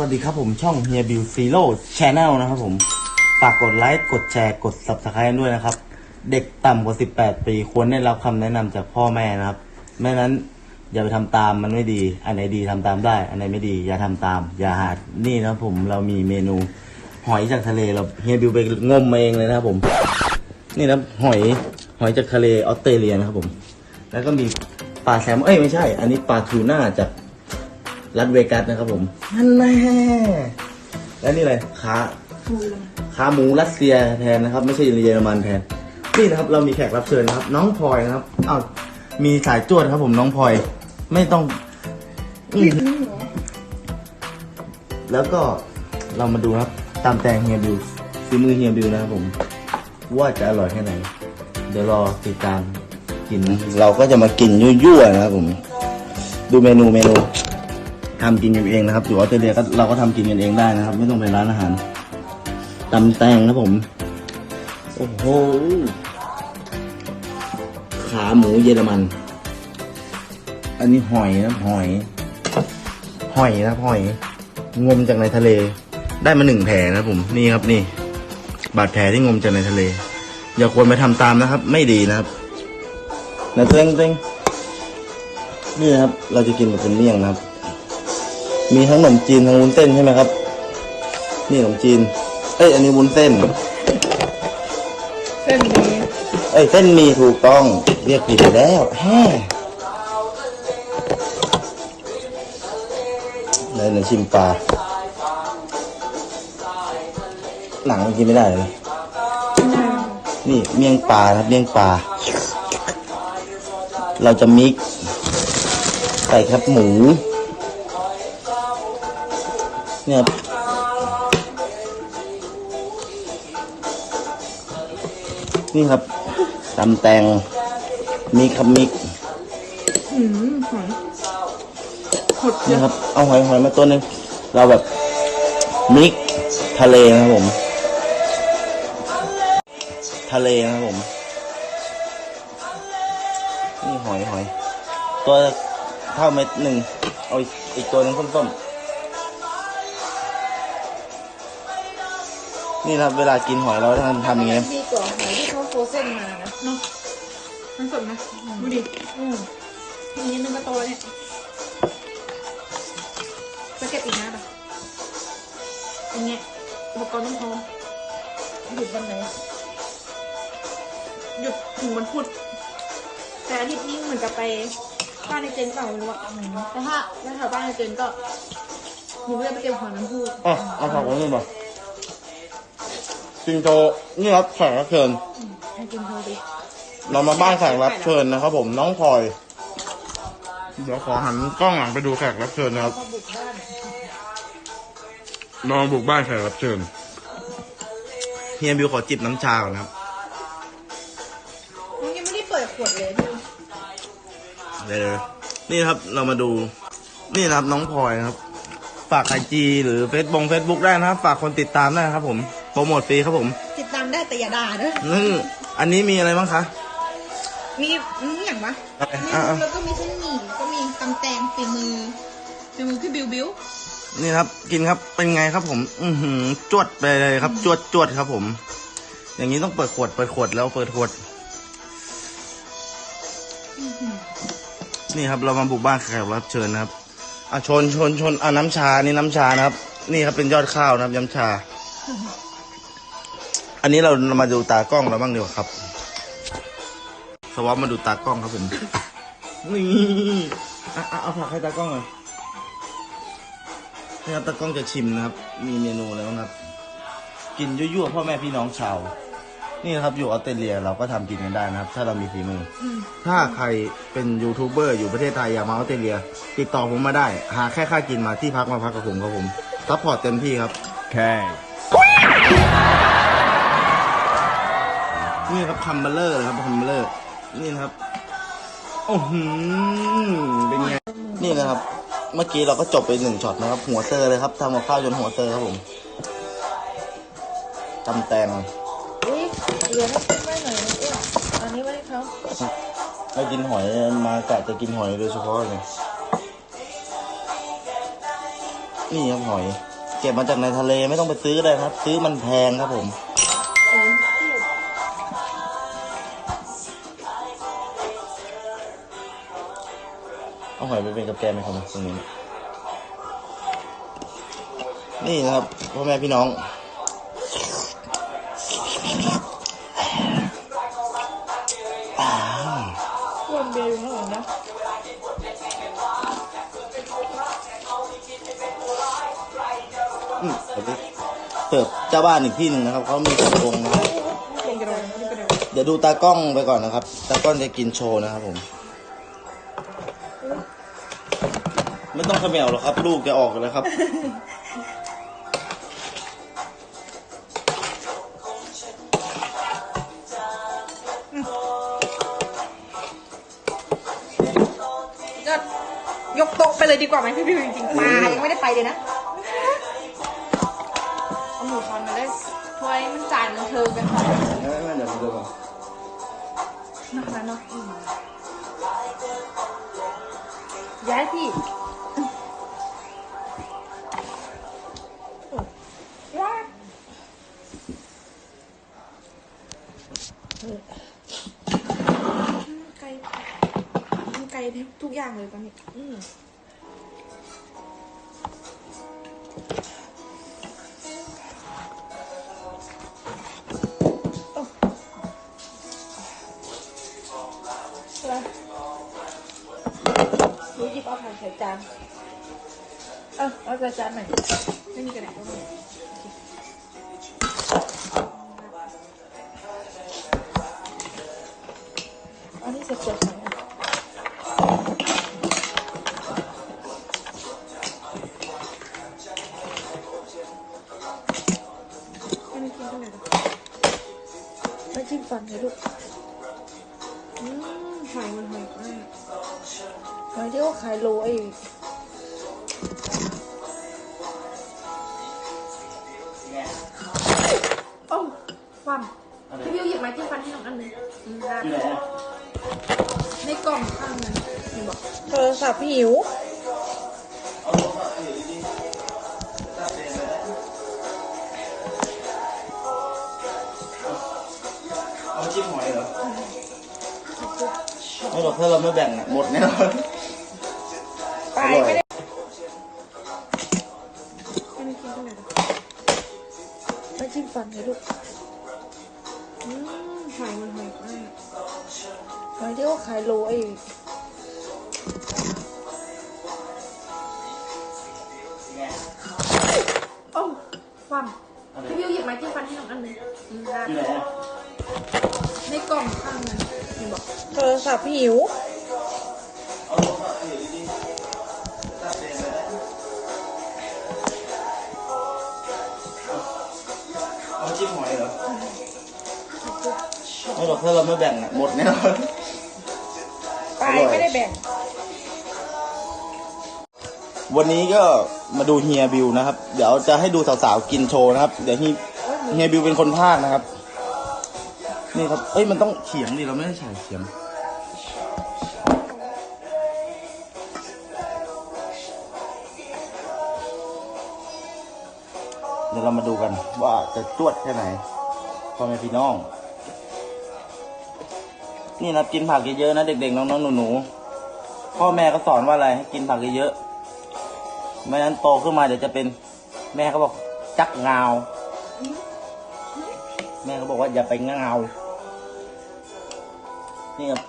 วัสดีครับผมช่องเฮียบิวซีโร่ชแนลนะครับผมฝากกดไลค์กดแชร์กด subscribe ด้วยนะครับ เด็กต่ำกว่า 18 ปีควรได้รับคำแนะนำจากพ่อแม่นะครับ ไม่นั้นอย่าไปทำตามมันไม่ดี อันไหนดีทำตามได้ อันไหนไม่ดีอย่าทำตาม อย่าหาดนี่นะผมเรามีเมนูหอยจากทะเลเราเฮียบิวไปงมมาเองเลยนะครับผม นี่นะหอยหอยจากทะเลออสเตรเลียนะครับผม แล้วก็มีปลาแซลมอนเอ้ยไม่ใช่ อันนี้ปลาทูน่าจาก รัสเวกัสนะครับผมนั่นแน่แล้วนี่อะไรขาขาหมูรัสเซียแทนนะครับ ไม่ใช่เยอรมันแทน นี่นะครับเรามีแขกรับเชิญนะครับ น้องพลอยนะครับอ้าวมีสายจวดครับ ผมน้องพลอย ไม่ต้องอืมแล้วก็เรามาดูนะครับ ตามแตงเฮียบิวฝีมือเฮียบิวนะครับผม ว่าจะอร่อยแค่ไหน เดี๋ยวรอติดตามกินนะเราก็จะมากินยั่วๆนะครับผม ดูเมนูเมนู ทำกินกันเองนะครับอยู่ออสเตรเลียก็เราก็ทำกินกันเองได้นะครับ ไม่ต้องไปร้านอาหารตำแตงครับผม โอ้โห ขาหมูเยอรมัน อันนี้หอยนะหอย หอยนะหอย งมจากในทะเล ได้มาหนึ่งแผลนะผม นี่ครับนี่ บาดแผลที่งมจากในทะเล อย่าควรไปทำตามนะครับ ไม่ดีนะครับนะเต้งเต้งนี่นะครับ เราจะกินแบบเป็นเมี่ยงนะครับ มีทั้งขนมจีนทั้งวุ้นเส้นใช่ไหมครับ นี่ขนมจีน เอ้ย อันนี้วุ้นเส้น เส้นนี้เอ้ย เส้นหมีถูกต้อง เรียกผิดไปแล้วแฮ่เลยหนึ่งชิมปลา หนังมันกินไม่ได้เลย นี่เมี่ยงปลานะครับเมี่ยงปลา เราจะมิกซ์ใส่ครับหมู เนี่ยครับนี่ครับตำแตงมิกครับมิกหืมหอยหดนี่ครับ เอาหอยหอยมาตัวหนึ่งเราแบบมิกทะเลนะครับผม ทะเลนะครับผม นี่หอยหอย ตัวเท่าเม็ดหนึ่งเอาอีกอีกตัวหนึงส้มๆ นี่ครับเวลากินหอยเราทำทำอย่างเงี้ยดีกว่าหอยที่เขาโฟรเส้นมานะเนาะมันสดนะดูดิอืมทีนี้นึงก็โตแล้วเนี่ยจะเก็บอีกนะแบบอย่างเงี้ยอุปกรณ์ต้องพร้อมหยุดวันไหนหยุดถึงวันพุธแต่อาทิตย์นี้เหมือนจะไปบ้านในเจนเปล่าไม่รู้อะแต่ถ้าถ้าแถวบ้านในเจนก็หนูก็จะไปเก็บหอยน้ำพุอะเอาผักไว้นี่บ่ จิงโตนี่ครับแขกรับเชิญให้กินเธอดิเรามาบ้านแขกรับเชิญนะครับ ผมน้องพลอยเดี๋ยวขอหันกล้องหลังไปดูแขกรับเชิญนะครับพอบุกบ้านลองบุกบ้านแขกรับเชิญเฮียบิวขอจิบน้ำชาก่อนนะครับน้องยังไม่ได้เปิดขวดเลยพี่เดี๋ยวๆนี่นะครับเรามาดู นี่นะครับน้องพลอยนะครับ ฝากไอจีหรือเฟซบงเฟซบุ๊กได้นะครับ ฝากคนติดตามได้นะครับผม โปรโมทฟรีครับผม ติดตามได้แต่อย่าด่านะนึงอันนี้มีอะไรบ้างคะ มีอืมอย่างวะอะไรมีอะ แล้วก็มีเส้นหมี่ก็มีตำแตงฝีมือฝีมือพี่บิวบิวๆนี่ครับ กินครับเป็นไงครับผม อือหือจวดไปเลยครับ จวดจวดครับผม อย่างนี้ต้องเปิดขวดเปิดขวดแล้วเปิดขวด นี่ครับเรามาบุกบ้านแขกรับเชิญนะครับอะชนชนชนอะน้ำชานี่น้ำชานะครับ นี่ครับเป็นยอดข้าวนะครับย้ำชา อันนี้เรามาดูตากล้องเราบ้างดีกว่าครับ สวอปมาดูตากล้องครับผม นี่อะอะเอาผักให้ตากล้องหน่อยนี่ครับตากล้องจะชิมนะครับ มีเมนูแล้วนะครับ กินยั่วๆพ่อแม่พี่น้องชาว นี่นะครับอยู่ออสเตรเลียเราก็ทำกินกันได้นะครับ ถ้าเรามีฝีมืออถ้าใครเป็นยูทูบเบอร์อยู่ประเทศไทยอยากมาออสเตรเลีย ติดต่อผมมาได้ หาแค่ค่ากินมาที่พักมาพักกับผมครับผมซัพพอร์ตเต็มที่ครับ Okay. นี่ครับคัมเบลเลอร์เลยครับคัมเบลเลอร์นี่นะครับโอ้โหเป็นไงนี่นะครับ เมื่อกี้เราก็จบไปหนึ่งช็อตนะครับ หัวเตอร์เลยครับทำกับข้าวจนหัวเตอร์ครับผมตำแตงอุ้ยเหลือให้กินไว้หน่อยนะเอ๊ะอันนี้ไว้ให้เขาไม่กินหอยมากะจะกินหอยโดยเฉพาะเลยนี่ครับหอย เก็บมาจากในทะเลไม่ต้องไปซื้อเลยครับ ซื้อมันแพงครับผม หอยไปเป็นกับแกไหมครับตรงนี้ นี่นะครับพ่อแม่พี่น้องรวมเบียร์อยู่ข้างหลังนะอืมเดี๋ยวไปเสิร์ฟเจ้าบ้านอีกที่หนึ่งนะครับ เขามีกระโปรงนะครับ เล่นกระโดดเล่นกระโดด เดี๋ยวดูตากล้องไปก่อนนะครับ ตากล้องจะกินโชว์นะครับผม ไม่ต้องเขมวหรอกครับ ลูกจะออกเลยครับ ก็ยกโต๊ะไปเลยดีกว่าไหมพี่บิวจริงๆปลายังไม่ได้ไปเลยนะเอาหมูช้อนมาเลยถ้วยมันจานมันเทิงกันค่ะไม่ไม่เดี๋ยวดูก่อนนะคะเนาะอืมย้ายพี่ ทุกอย่างเลยตอนนี้ อืมรู้ยิบเอาผ่านใส่จาน เออเอาใส่จานหน่อยไม่มีกระดาษก็ไม่อันนี้สร็จๆหน่อย กล่องข้างนั้นนี่บอกโทรศัพท์พี่หิวเอาลงมาเดี๋ยวดีๆตาเปลี่ยนไปแล้วเอาจิ้มหอยเหรอไม่หรอกถ้าเราไม่แบ่งอะหมดแน่นอนไปอร่อยไม่ได้ไม่ได้กินเท่าไหร่หรอกไม่จิ้มฟันเลยลูก หอยที่เขาขายโลไอ้โอ้ความพี่วิวหยิบไม้จิ้มฟันให้น้องอันหนึงอืมได้ที่ไหนอะในกล่องข้างนั้นนี่บอกโทรศัพท์พี่หิวเอาลงมาเดี๋ยวดีๆ ไม่หรอกถ้าเราไม่แบ่งอะหมดแน่นอนไปอร่อยไม่ได้แบ่ง วันนี้ก็มาดูเฮียบิวนะครับ เดี๋ยวจะให้ดูสาวๆกินโชว์นะครับ เดี๋ยวเฮียเฮียบิวเป็นคนพากนะครับ นี่ครับ เอ้ยมันต้องเขียงดิเราไม่ได้ใส่เขียงเดี๋ยวเรามาดูกันว่าจะจวดแค่ไหนพ่อแม่พี่น้อง นี่นะกินผักเยอะๆนะเด็กๆน้องๆหนูๆพ่อแม่ก็สอนว่าอะไรให้กินผักเยอะๆไม่นั้นโตขึ้นมาเดี๋ยวจะเป็น แม่เขาบอกจักเงาแม่เขาบอกว่าอย่าไปเงานี่ครับ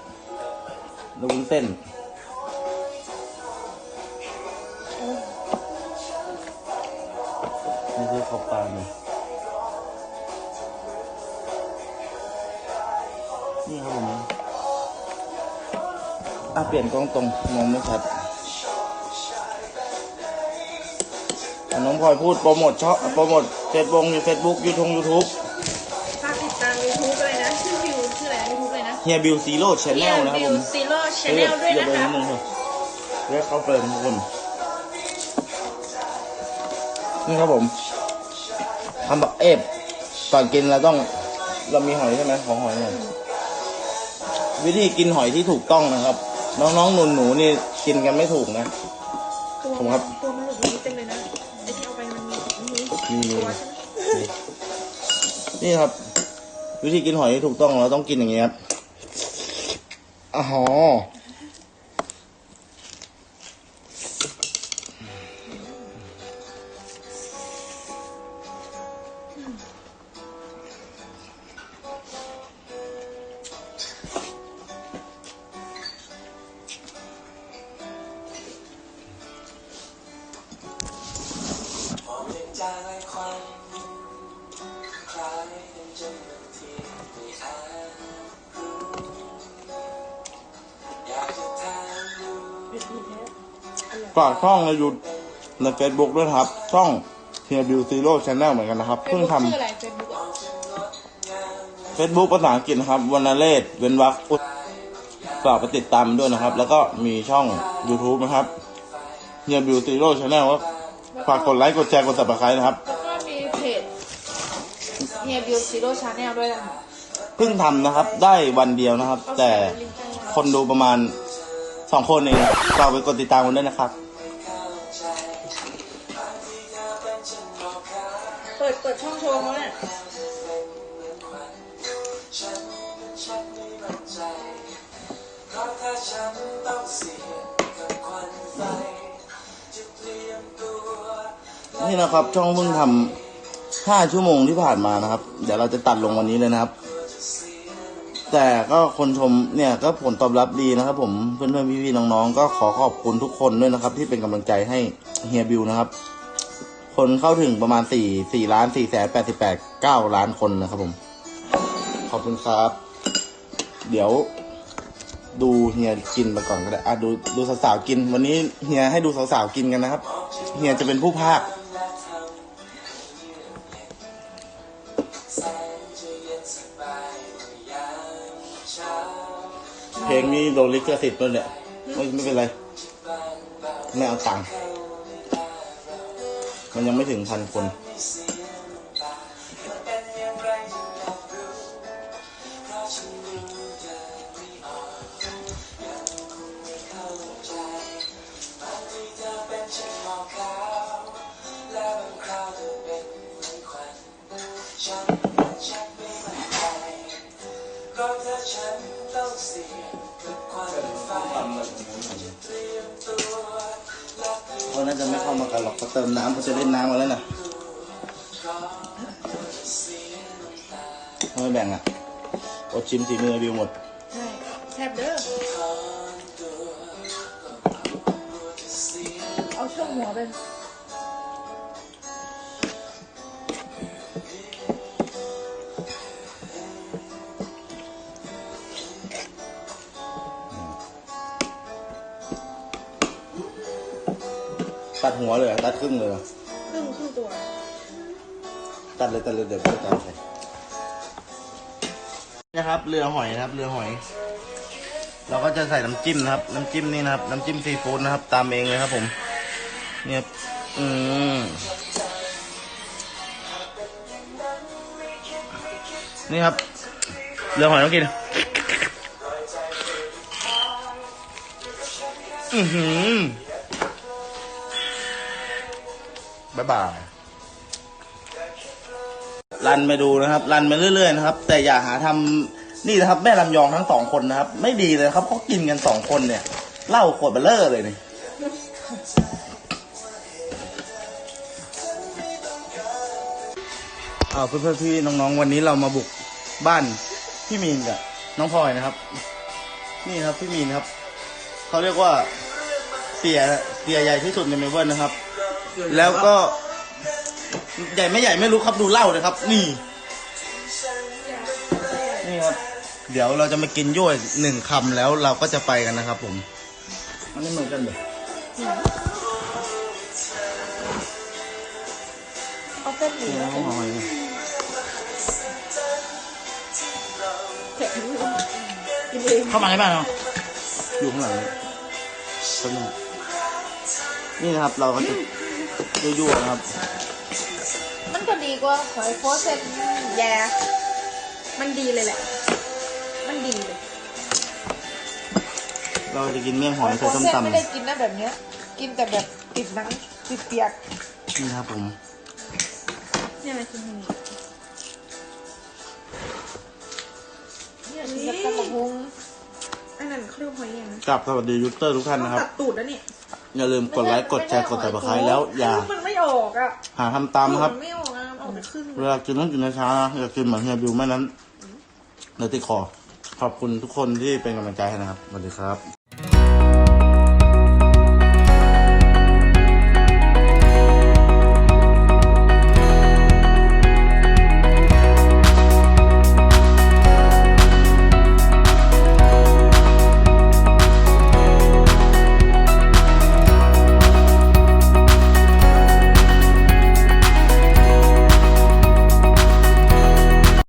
ลูกเส้นนี่คือข้าวปลาเนี่ยนี่ครับผม อะเปลี่ยนกล้องตรงมองไม่ชัดอะน้องพลอยพูดโปรโมทช่องโปรโมทเฟซบุ๊กยูเฟซบุ๊กยูทงยูทูบฝากติดตาม YouTube เลยนะชื่อวิวชื่ออะไร YouTube เลยนะเฮียบิวซีโร่ชแนลนะครับวิผวมซีโร่ชาแนลด้วยเรียกนะไปคะนิดนึงเถอะเรียกเขาเปิดทุกคนนี่ครับผมทำแบบเอฟก่อนกินเราต้องเรามีหอยใช่ไหมของหอยเนี่ยวิธีกินหอยที่ถูกต้องนะครับ น้องๆหนูหนูนี่กินกันไม่ถูกนะผมครับ ตัวมันหลุดนี้เต็มเลยนะไอที่เอาไปมันมีมีมีตัวนี่ครับ วิธีกินหอยที่ถูกต้องเราต้องกินอย่างนี้ครับอ๋อ ฝากช่องในยูในเฟซบุ๊กด้วยนะครับ ช่องเฮียบิวซีโร่ชแนลเหมือนกันนะครับเฟซเพิ่งบุ๊กทำ ชื่ออะไรเฟซบุ๊กอะ เฟซบุ๊กภาษาอังกฤษนะครับวรรณเลศเว้นวรรคอุดฝากไปติดตามด้วยนะครับ แล้วก็มีช่อง YouTube นะครับเฮียบิวซีโร่ชแนลครับฝากกดไลค์กดแชร์กดสับสไครต์นะครับแล้วก็มีเพจเฮียบิวซีโร่ชาแนลด้วยนะคะเพิ่งทำนะครับ ได้วันเดียวนะครับเอาแต่ใส่ลิงก์ใต้ล่างคนดูประมาณสองคนเองฝากไปกดติดตามกันด้วยนะครับ ปิดเปิดช่องโชว์เขาเนี่ยนี่นะครับ ช่องเพิ่งทำห้าชั่วโมงที่ผ่านมานะครับ เดี๋ยวเราจะตัดลงวันนี้เลยนะครับ แต่ก็คนชมเนี่ยก็ผลตอบรับดีนะครับ ผมเพื่อนๆพี่ๆน้องๆก็ขอขอบคุณทุกคนด้วยนะครับ ที่เป็นกำลังใจให้เฮียบิวนะครับ คนเข้าถึงประมาณสี่สี่ล้านสี่แสนแปดสิบแปดเก้าล้านคนนะครับผม ขอบคุณครับ เดี๋ยวดูเฮียกินไปก่อนก็ได้อะดูดูสาวๆกิน วันนี้เฮียให้ดูสาวๆกินกันนะครับ เฮียจะเป็นผู้พากย์เพลงนี้โดนลิขสิทธิ์ด้วยเนี่ยไม่ไม่เป็นไร ไม่เอาตังค์ มันยังไม่ถึงพันคนเข ติมน้ำเขาจะเล่นน้ำมาแล้วนะไม่แบ่งอะอดชิมสีมือบิวหมด ใช่แซ่บเด้อ เอาช่วงหัวเป็ ตัดหัวเลยเหรอตัดครึ่งเลยเหรอครึ่งครึ่งตัว ตัดเลยตัดเลยเดี๋ยวก็ตัดไปนะครับเรือหอยนะครับเรือหอย เราก็จะใส่น้ำจิ้มนะครับ น้ำจิ้มนี่นะครับ น้ำจิ้มซีฟู้ดนะครับ ตามเองเลยครับผม เนี่ยครับอืมนี่ครับเรือหอยต้องกินอือหือ บายบายรันไปดูนะครับ รันไปเรื่อยๆนะครับ แต่อย่าหาทำนี่นะครับ แม่ลำยองทั้งสองคนนะครับ ไม่ดีเลยครับเขากินกันสองคนเนี่ยเหล้าขวดเบลเลอร์เลยนี่อ้าวเพื่อนๆพี่น้องๆวันนี้เรามาบุกบ้านพี่มีนกับน้องพลอยนะครับ นี่ครับพี่มีนครับเขาเรียกว่าเสียเสียใหญ่ที่สุดในเมลเบิร์นนะครับ แล้วก็ ใหญ่ไม่ใหญ่ไม่รู้ครับดูเหล้าเลยครับ นี่ นี่ครับ เดี๋ยวเราจะมากินย่อยหนึ่งคำแล้วเราก็จะไปกันนะครับ ผมมันไม่เหมือนกันเลยเอาเส้นหมี่นี่แล้นะวข้าวหอยเนี่ยเผ็ดกินเองเข้ามาในบ้านเราอยู่ข้างหลังนี่แป๊บนึงนี่นะครับเราก็จะ ยั่วๆนะครับ มันก็ดีกว่าหอยโฟสเซนแยมันดีเลยแหละ มันดีเลยเราจะกินเมี่ยงหหออยยโฟใส่สส้มเซนตำไม่นี่ได้กินนะแบบเนี้ย กินแต่แบบติดหนังติดเปียกนะครับผมเนี่ยมากินทางนี้เนี่ยกินนี่กับกระพงอันนั้นเขาเรียกว่าหอยยังนะกลับสวัสดียูเตอร์ทุกท่านนะครับตัดตูดแล้วนี่ อย่าลืมกดไลค์กดแชร์กดติดตามแล้ว อย่า มันไม่ออกอะหาทำตามนะครับ มันไม่ออกอะมันออกแต่ครึ่งเวลากินต้องกินช้าๆนะอย่ากินเหมือนเฮียบิวไม่นั้นเดี๋ยวติดคอ ขอบคุณทุกคนที่เป็นกำลังใจให้นะครับสวัสดีครับ